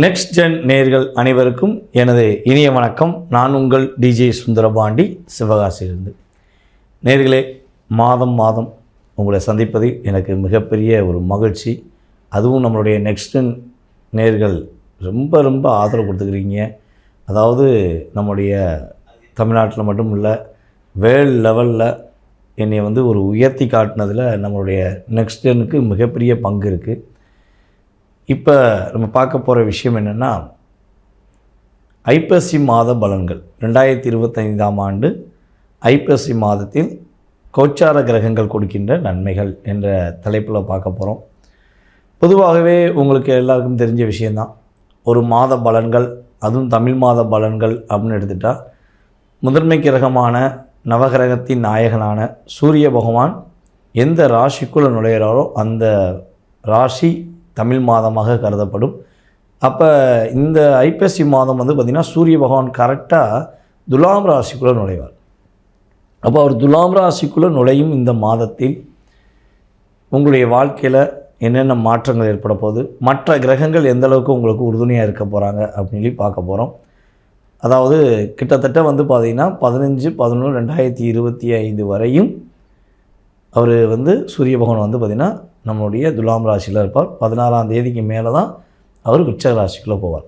Next gen நேர்கள் அனைவருக்கும் எனது இனிய வணக்கம். நான் உங்கள் டிஜே சுந்தரபாண்டி சிவகாசியிலிருந்து. நேர்களே மாதம் மாதம் உங்களை சந்திப்பது எனக்கு மிகப்பெரிய ஒரு மகிழ்ச்சி. அதுவும் நம்மளுடைய நெக்ஸ்ட் ஜென் நேர்கள் ரொம்ப ரொம்ப ஆதரவு கொடுத்துக்கிறீங்க. அதாவது நம்முடைய தமிழ்நாட்டில் மட்டும் இல்லை வேர்ல்ட் லெவலில் என்னை வந்து ஒரு உயர்த்தி காட்டினதில் நம்மளுடைய நெக்ஸ்ட் ஜெனுக்கு மிகப்பெரிய பங்கு இருக்குது இப்போ நம்ம பார்க்க போகிற விஷயம் என்னென்னா ஐப்பசி மாத பலன்கள். ரெண்டாயிரத்தி இருபத்தைந்தாம் ஆண்டு ஐப்பசி மாதத்தில் கோச்சார கிரகங்கள் கொடுக்கின்ற நன்மைகள் என்ற தலைப்பில் பார்க்க போகிறோம் பொதுவாகவே உங்களுக்கு எல்லாருக்கும் தெரிஞ்ச விஷயந்தான் ஒரு மாத பலன்கள் அதுவும் தமிழ் மாத பலன்கள் அப்படின்னு எடுத்துட்டால் முதன்மை கிரகமான நவகிரகத்தின் நாயகனான சூரிய பகவான் எந்த ராசிக்குள்ளே நுழையிறாரோ அந்த ராசி தமிழ் மாதமாக கருதப்படும். அப்போ இந்த ஐப்பசி மாதம் வந்து பார்த்திங்கன்னா சூரிய பகவான் கரெக்டாக துலாம் ராசிக்குள்ளே நுழைவார். அப்போ அவர் துலாம் ராசிக்குள்ளே நுழையும் இந்த மாதத்தில் உங்களுடைய வாழ்க்கையில் என்னென்ன மாற்றங்கள் ஏற்பட போகுது மற்ற கிரகங்கள் எந்த அளவுக்கு உங்களுக்கு உறுதுணையாக இருக்க போகிறாங்க அப்படின்னு சொல்லி பார்க்க போகிறோம் அதாவது கிட்டத்தட்ட வந்து பார்த்திங்கன்னா பதினஞ்சு பதினொன்று ரெண்டாயிரத்தி இருபத்தி ஐந்து வரையும் அவர் வந்து சூரிய பகவான் வந்து பார்த்திங்கன்னா நம்மளுடைய துலாம் ராசியில் இருப்பார். பதினாறாம் தேதிக்கு மேலே தான் அவர் உச்ச ராசிக்குள்ளே போவார்.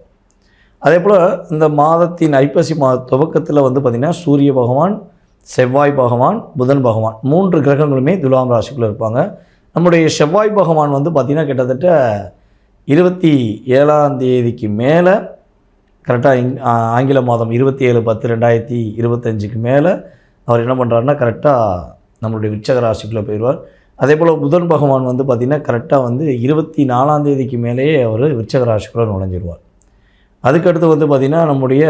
அதே போல் இந்த மாதத்தின் ஐப்பசி மாத துவக்கத்தில் வந்து பார்த்திங்கன்னா சூரிய பகவான் செவ்வாய் பகவான் புதன் பகவான் மூன்று கிரகங்களுமே துலாம் ராசிக்குள்ளே இருப்பாங்க. நம்முடைய செவ்வாய் பகவான் வந்து பார்த்திங்கன்னா கிட்டத்தட்ட இருபத்தி ஏழாம் தேதிக்கு மேலே கரெக்டாக இங் ஆங்கில மாதம் இருபத்தி ஏழு பத்து ரெண்டாயிரத்தி இருபத்தஞ்சுக்கு மேலே அவர் என்ன பண்ணுறாருன்னா கரெக்டாக நம்மளுடைய விருச்சக ராசிக்குள்ளே போயிடுவார். அதே போல் புதன் பகவான் வந்து பார்த்திங்கன்னா கரெக்டாக வந்து இருபத்தி நாலாம் தேதிக்கு மேலேயே அவர் விருச்சக ராசிக்குள்ளே நுழைஞ்சிருவார். அதுக்கடுத்து வந்து பார்த்திங்கன்னா நம்முடைய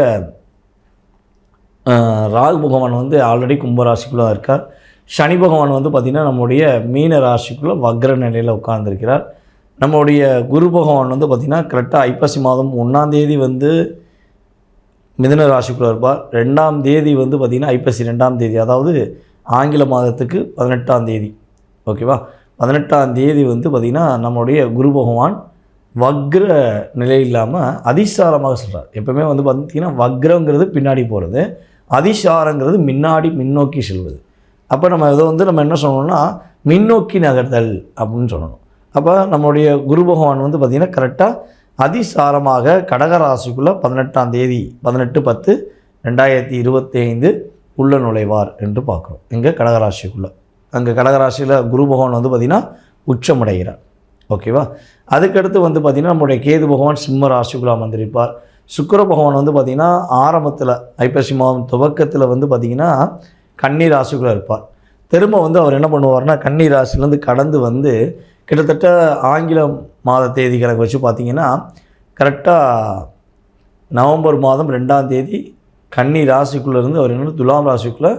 ராகு பகவான் வந்து ஆல்ரெடி கும்பராசிக்குள்ளே இருக்கார். சனி பகவான் வந்து பார்த்திங்கன்னா நம்முடைய மீன ராசிக்குள்ளே வக்ர நிலையில் உட்கார்ந்துருக்கிறார். நம்முடைய குரு பகவான் வந்து பார்த்திங்கன்னா கரெக்டாக ஐப்பசி மாதம் ஒன்றாம் தேதி வந்து மிதுன ராசிக்குள்ளே இருப்பார். ரெண்டாம் தேதி வந்து பார்த்திங்கன்னா ஐப்பசி ரெண்டாம் தேதி அதாவது ஆங்கில மாதத்துக்கு பதினெட்டாம் தேதி. ஓகேவா? பதினெட்டாம் தேதி வந்து பார்த்திங்கன்னா நம்முடைய குரு பகவான் வக்ர நிலை இல்லாமல் அதிசாரமாக சொல்கிறார் எப்பவுமே வந்து பார்த்திங்கன்னா வக்ரங்கிறது பின்னாடி போகிறது அதிசாரங்கிறது முன்னாடி முன்னோக்கி செல்வது. அப்போ நம்ம இதை வந்து நம்ம என்ன சொல்லணும்னா மின்னோக்கி நகர்தல் அப்படின்னு சொல்லணும். அப்போ நம்மளுடைய குரு பகவான் வந்து பார்த்திங்கன்னா கரெக்டாக அதிசாரமாக கடகராசிக்குள்ளே பதினெட்டாம் தேதி பதினெட்டு பத்து ரெண்டாயிரத்தி இருபத்தி ஐந்து உள்ள நுழைவார் என்று பார்க்குறோம். இங்கே கடகராசிக்குள்ளே. அங்கே கடகராசியில் குரு பகவான் வந்து பார்த்திங்கன்னா உச்சமடைகிறார். ஓகேவா அதுக்கடுத்து வந்து பார்த்திங்கன்னா நம்முடைய கேது பகவான் சிம்ம ராசிக்குள்ளே அமர்ந்திருப்பார். சுக்கர பகவான் வந்து பார்த்திங்கன்னா ஆரம்பத்தில் ஐப்பசி மாதம் துவக்கத்தில் வந்து பார்த்திங்கன்னா கன்னி ராசிக்குள்ளே இருப்பார். திரும்ப வந்து அவர் என்ன பண்ணுவார்னா கன்னி ராசிலேருந்து கடந்து வந்து கிட்டத்தட்ட ஆங்கில மாத தேதி கணக்கு வச்சு பார்த்தீங்கன்னா கரெக்டாக நவம்பர் மாதம் ரெண்டாம் தேதி கன்னி ராசிக்குள்ளே இருந்து அவர் என்ன துலாம் ராசிக்குள்ளே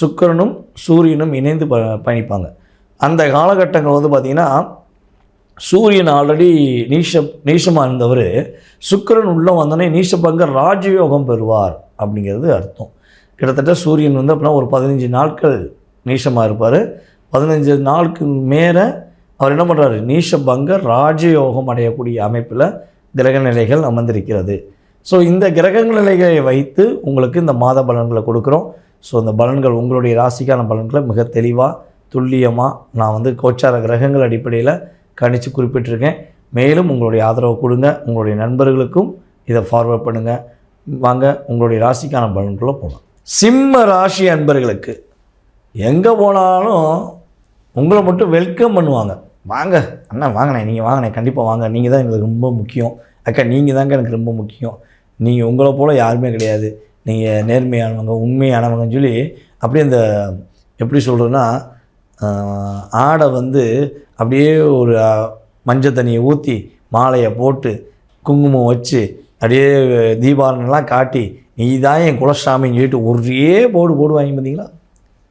சுக்கிரனும் சூரியனும் இணைந்து ப பயணிப்பாங்க. அந்த காலகட்டங்கள் வந்து பார்த்திங்கன்னா சூரியன் ஆல்ரெடி நீஷ நீஷமாக இருந்தவர். சுக்கிரன் உள்ளே வந்தோடனே நீஷப்பங்க ராஜயோகம் பெறுவார் அப்படிங்கிறது அர்த்தம். கிட்டத்தட்ட சூரியன் வந்து அப்படின்னா ஒரு பதினஞ்சு நாட்கள் நீஷமாக இருப்பார். பதினஞ்சு நாளுக்கு மேலே அவர் என்ன பண்ணுறாரு நீஷபங்க ராஜயோகம் அடையக்கூடிய அமைப்பில் கிரக நிலைகள் அமர்ந்திருக்கிறது. ஸோ இந்த கிரக நிலைகளை வைத்து உங்களுக்கு இந்த மாத பலன்களை கொடுக்குறோம். ஸோ இந்த பலன்கள் உங்களுடைய ராசிக்கான பலன்களை மிக தெளிவாக துல்லியமாக நான் வந்து கோச்சார கிரகங்கள் அடிப்படையில் கணித்து குறிப்பிட்டிருக்கேன். மேலும் உங்களுடைய ஆதரவு கொடுங்க. உங்களுடைய நண்பர்களுக்கும் இதை ஃபார்வர்ட் பண்ணுங்கள் வாங்க உங்களுடைய ராசிக்கான பலன்களை போகலாம் சிம்ம ராசி அன்பர்களுக்கு எங்கே போனாலும் உங்களை மட்டும் வெல்கம் பண்ணுவாங்க. வாங்க அண்ணா வாங்கண்ணே நீங்கள் வாங்கண்ணே கண்டிப்பாக வாங்க. நீங்கள் தான் எங்களுக்கு ரொம்ப முக்கியம். அக்கா நீங்கள் தாங்க எனக்கு ரொம்ப முக்கியம். நீங்கள் உங்களை போல் யாருமே கிடையாது. நீங்கள் நேர்மையானவங்க உண்மையானவங்கன்னு சொல்லி அப்படியே இந்த எப்படி சொல்கிறதுன்னா ஆடை வந்து அப்படியே ஒரு மஞ்சள் தண்ணியை ஊற்றி மாலையை போட்டு குங்குமம் வச்சு அப்படியே தீபாவளிலாம் காட்டி நீ தான் என் குலசாமின்னு சொல்லிட்டு ஒரே போடு போடுவாங்க பார்த்தீங்களா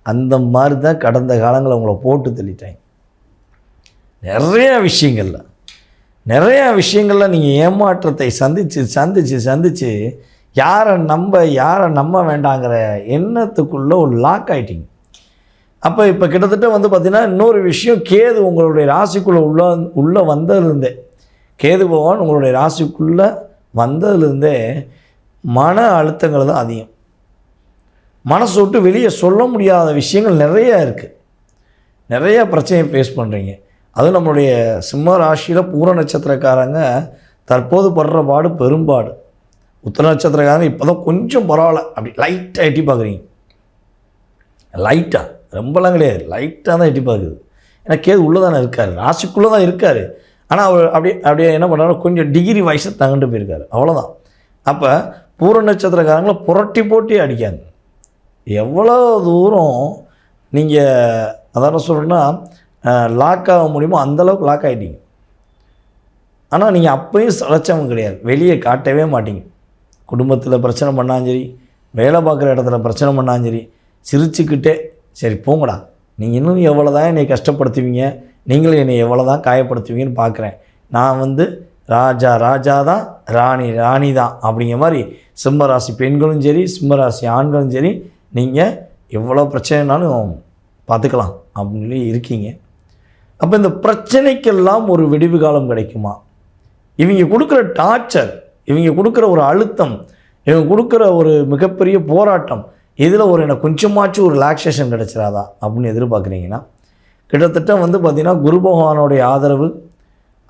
அந்த மாதிரி தான் கடந்த காலங்களில் உங்களை போட்டு தள்ளிட்டாங்க. நிறைய விஷயங்கள்ல. நிறையா விஷயங்களில் நீங்கள் ஏமாற்றத்தை சந்தித்து சந்தித்து சந்தித்து யாரை நம்ப யாரை நம்ப வேண்டாங்கிற எண்ணத்துக்குள்ளே ஒரு லாக் ஆயிட்டீங்க. அப்போ இப்போ கிட்டத்தட்ட வந்து பார்த்திங்கன்னா இன்னொரு விஷயம் கேது உங்களுடைய ராசிக்குள்ளே உள்ள உள்ளே வந்ததுலேருந்தே கேது பகவான் உங்களுடைய ராசிக்குள்ளே வந்ததுலேருந்தே மன அழுத்தங்கள் தான் அதிகம். மனசு விட்டு வெளியே சொல்ல முடியாத விஷயங்கள் நிறையா இருக்குது நிறையா பிரச்சனையை ஃபேஸ் பண்ணுறீங்க அதுவும் நம்மளுடைய சிம்ம ராசியில் பூர நட்சத்திரக்காரங்க தற்போது படுற பாடு பெரும்பாடு. உத்தர நட்சத்திரக்காரங்க இப்போ தான் கொஞ்சம் பரவாயில்ல. அப்படி லைட்டாக எட்டி பார்க்குறீங்க. லைட்டாக ரொம்பலாம் கிடையாது. லைட்டாக தான் எட்டி பார்க்குது. ஏன்னா கேது உள்ளே தானே இருக்கார். ராசிக்குள்ளே தான் இருக்கார். ஆனால் அவர் அப்படியே அப்படியே என்ன பண்ணுறாரு கொஞ்சம் டிகிரி வயசை தங்கிட்டு போயிருக்காரு. அவ்வளோதான் அப்போ பூர நட்சத்திரக்காரங்களை புரட்டி போட்டி அடிக்காங்க. எவ்வளோ தூரம் நீங்கள் அதான் சொல்கிறேன்னா லாக் ஆக முடியுமோ அந்தளவுக்கு லாக் ஆகிட்டீங்க ஆனால் நீங்கள் அப்பயும் சளைச்சவங்க கிடையாது. வெளியே காட்டவே மாட்டீங்க. குடும்பத்தில் பிரச்சனை பண்ணாலும் சரி வேலை பார்க்குற இடத்துல பிரச்சனை பண்ணாலும் சரி சிரிச்சுக்கிட்டே சரி போங்கடா. நீங்கள் இன்னும் எவ்வளோ தான் என்னை கஷ்டப்படுத்துவீங்க? நீங்களும் என்னை எவ்வளோ தான் காயப்படுத்துவீங்கன்னு பார்க்குறேன் நான் வந்து ராஜா ராஜா தான் ராணி ராணி தான் அப்படிங்கிற மாதிரி சிம்மராசி பெண்களும் சரி சிம்மராசி ஆண்களும் சரி நீங்கள் எவ்வளோ பிரச்சனைனாலும் பார்த்துக்கலாம் அப்படின்னு சொல்லி இருக்கீங்க. அப்போ இந்த பிரச்சனைக்கெல்லாம் ஒரு விடிவு காலம் கிடைக்குமா? இவங்க கொடுக்குற டார்ச்சர் இவங்க கொடுக்குற ஒரு அழுத்தம் இவங்க கொடுக்குற ஒரு மிகப்பெரிய போராட்டம் இதில் ஒரு எனக்கு கொஞ்சமாச்சும் ஒரு ரிலாக்ஸேஷன் கிடைச்சிடாதா அப்படின்னு எதிர்பார்க்குறீங்கன்னா கிட்டத்தட்ட வந்து பார்த்திங்கன்னா குரு பகவானுடைய ஆதரவு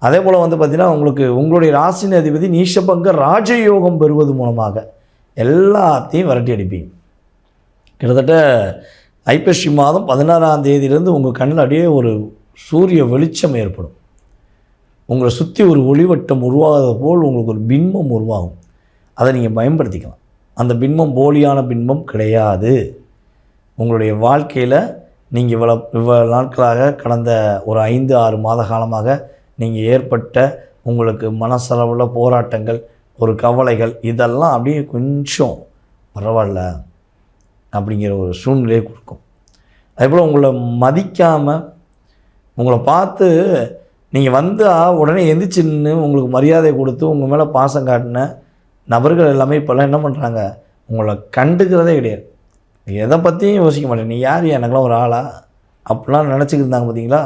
அதே போல் வந்து பார்த்திங்கன்னா உங்களுக்கு உங்களுடைய ராசின் அதிபதி நீஷபங்க ராஜயோகம் பெறுவது மூலமாக எல்லாத்தையும் விரட்டி அடிப்பீங்க. கிட்டத்தட்ட ஐப்பசி மாதம் பதினாறாம் தேதியிலேருந்து உங்கள் கண்ணில் அப்படியே ஒரு சூரிய வெளிச்சம் ஏற்படும். உங்களை சுற்றி ஒரு ஒளிவட்டம் உருவாகிறது போல் உங்களுக்கு ஒரு பின்பம் உருவாகும். அதை நீங்கள் பயன்படுத்திக்கலாம். அந்த பின்பம் போலியான பின்பம் கிடையாது. உங்களுடைய வாழ்க்கையில் நீங்கள் இவ்வளோ இவ்வளோ நாட்களாக கடந்த ஒரு ஐந்து ஆறு மாத காலமாக நீங்கள் ஏற்பட்ட உங்களுக்கு மனசளவில் போராட்டங்கள் ஒரு கவலைகள் இதெல்லாம் அப்படியே கொஞ்சம் பரவாயில்ல அப்படிங்கிற ஒரு சூழ்நிலையை கொடுக்கும். அதேபோல் உங்களை மதிக்காமல் உங்களை பார்த்து நீங்கள் வந்தால் உடனே எந்திரிச்சின்னு உங்களுக்கு மரியாதை கொடுத்து உங்கள் மேலே பாசம் காட்டின நபர்கள் எல்லாமே இப்போல்லாம் என்ன பண்ணுறாங்க உங்களை கண்டுக்கிறதே கிடையாது. எதை பற்றியும் யோசிக்க மாட்டேன். நீ யார்? எனக்கெல்லாம் ஒரு ஆளா? அப்படிலாம் நினச்சிக்கிட்டு இருந்தாங்க பார்த்தீங்களா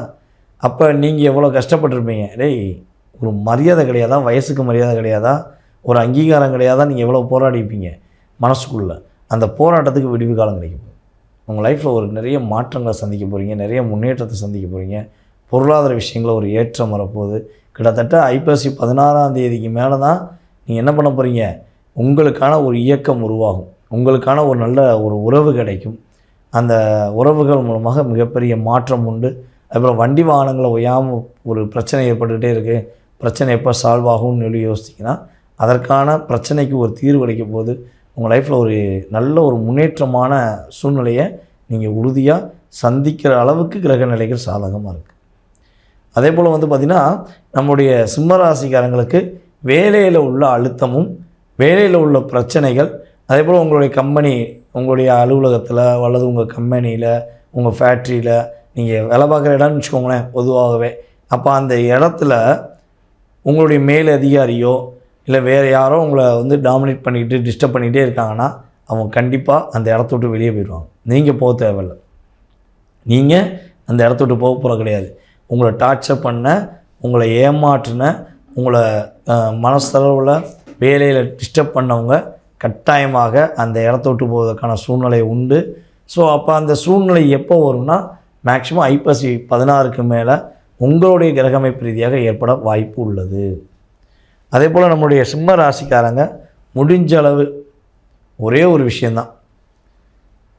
அப்போ நீங்கள் எவ்வளோ கஷ்டப்பட்டிருப்பீங்க? டேய் ஒரு மரியாதை கிடையாதா? வயசுக்கு மரியாதை கிடையாதா? ஒரு அங்கீகாரம் கிடையாதா? நீங்கள் எவ்வளோ போராடிப்பீங்க மனசுக்குள்ளே அந்த போராட்டத்துக்கு விடிவு காலம் கிடைக்கும். உங்கள் லைஃப்பில் ஒரு நிறைய மாற்றங்களை சந்திக்க போகிறீங்க நிறைய முன்னேற்றத்தை சந்திக்க போகிறீங்க பொருளாதார விஷயங்களில் ஒரு ஏற்றம் வரப்போகுது. கிட்டத்தட்ட ஐப்பசி பதினாறாம் தேதிக்கு மேலே தான் நீங்கள் என்ன பண்ண போகிறீங்க உங்களுக்கான ஒரு இயக்கம் உருவாகும். உங்களுக்கான ஒரு நல்ல ஒரு உறவு கிடைக்கும். அந்த உறவுகள் மூலமாக மிகப்பெரிய மாற்றம் உண்டு. அதுபோல் வண்டி வாகனங்களை ஒய்யாமல் ஒரு பிரச்சனை ஏற்பட்டுக்கிட்டே இருக்குது பிரச்சனை எப்போ சால்வ் ஆகும்னு சொல்லி யோசிச்சிங்கன்னா அதற்கான பிரச்சனைக்கு ஒரு தீர்வு கிடைக்கும் போது உங்கள் லைஃப்பில் ஒரு நல்ல ஒரு முன்னேற்றமான சூழ்நிலையை நீங்கள் உறுதியாக சந்திக்கிற அளவுக்கு கிரக நிலைகள் சாதகமாக இருக்குது அதே போல் வந்து பார்த்திங்கன்னா நம்முடைய சிம்மராசிக்காரங்களுக்கு வேலையில் உள்ள அழுத்தமும் வேலையில் உள்ள பிரச்சனைகள் அதே போல் உங்களுடைய கம்பெனி உங்களுடைய அலுவலகத்தில் அல்லது உங்கள் கம்பெனியில் உங்கள் ஃபேக்ட்ரியில் நீங்கள் வேலை பார்க்குற இடம்னு வச்சுக்கோங்களேன் பொதுவாகவே. அப்போ அந்த இடத்துல உங்களுடைய மேல் அதிகாரியோ இல்லை வேறு யாரோ உங்களை வந்து டாமினேட் பண்ணிக்கிட்டு டிஸ்டர்ப் பண்ணிகிட்டே இருக்காங்கன்னா அவங்க கண்டிப்பாக அந்த இடத்த விட்டு வெளியே போயிடுவாங்க. நீங்கள் போக தேவையில்லை. நீங்கள் அந்த இடத்த விட்டு போக போகிற கிடையாது. உங்களை டார்ச்சர் பண்ண உங்களை ஏமாற்றின உங்களை மனசளவில் வேலையில் டிஸ்டர்ப் பண்ணவங்க கட்டாயமாக அந்த இடத்த விட்டு போவதற்கான சூழ்நிலை உண்டு. ஸோ அப்போ அந்த சூழ்நிலை எப்போ வரும்னா மேக்ஸிமம் ஐப்பசி பதினாறுக்கு மேலே உங்களுடைய கிரகமைப்பு ரீதியாக ஏற்பட வாய்ப்பு உள்ளது. அதே போல் நம்முடைய சிம்ம ராசிக்காரங்க முடிஞ்ச அளவு ஒரே ஒரு விஷயந்தான்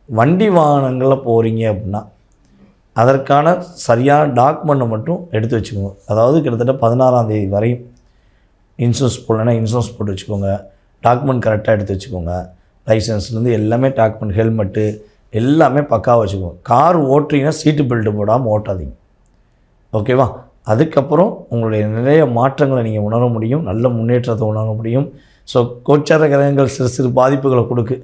வண்டி வாகனங்களில் போகிறீங்க அப்படின்னா அதற்கான சரியான டாக்குமெண்ட்டை மட்டும் எடுத்து வச்சுக்கோங்க. அதாவது கிட்டத்தட்ட பதினாறாம் தேதி வரையும் இன்சூரன்ஸ் போடலைன்னா இன்சூரன்ஸ் போட்டு வச்சுக்கோங்க. டாக்குமெண்ட் கரெக்டாக எடுத்து வச்சுக்கோங்க. லைசன்ஸ்லேருந்து எல்லாமே டாக்குமெண்ட் ஹெல்மெட்டு எல்லாமே பக்காவாக வச்சுக்கோங்க. கார் ஓட்டுறீங்கன்னா சீட்டு பெல்ட்டு போடாமல் ஓட்டாதீங்க. ஓகேவா அதுக்கப்புறம் உங்களுடைய நிறைய மாற்றங்களை நீங்கள் உணர முடியும். நல்ல முன்னேற்றத்தை உணர முடியும். ஸோ கோச்சார கிரகங்கள் சிறு சிறு பாதிப்புகளை கொடுக்கு.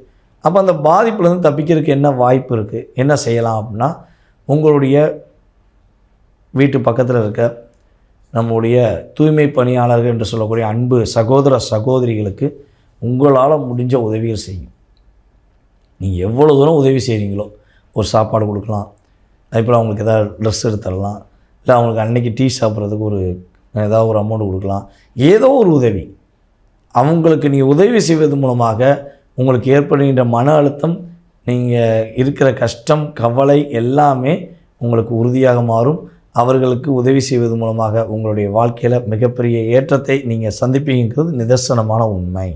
அப்போ அந்த பாதிப்புலேருந்து தப்பிக்கிறதுக்கு என்ன வாய்ப்பு இருக்குது என்ன செய்யலாம் அப்படின்னா உங்களுடைய வீட்டு பக்கத்தில் இருக்க நம்முடைய தூய்மை பணியாளர்கள் என்று சொல்லக்கூடிய அன்பு சகோதர சகோதரிகளுக்கு உங்களால் முடிஞ்ச உதவிகள் செய்யும். நீங்கள் எவ்வளோ தூரம் உதவி செய்கிறீங்களோ ஒரு சாப்பாடு கொடுக்கலாம். அதுபோல் அவங்களுக்கு ஏதாவது ட்ரெஸ் எடுத்து தரலாம். இல்லை அவங்களுக்கு அன்றைக்கி டீ சாப்பிட்றதுக்கு ஒரு ஏதாவது ஒரு அமௌண்ட் கொடுக்கலாம். ஏதோ ஒரு உதவி. அவங்களுக்கு நீ உதவி செய்வது மூலமாக உங்களுக்கு ஏற்படுகின்ற மன அழுத்தம் நீங்கள் இருக்கிற கஷ்டம் கவலை எல்லாமே உங்களுக்கு உறுதியாக மாறும். அவர்களுக்கு உதவி செய்வது மூலமாக உங்களுடைய வாழ்க்கையில் மிகப்பெரிய ஏற்றத்தை நீங்கள் சந்திப்பீங்கிறது நிதர்சனமான உண்மை.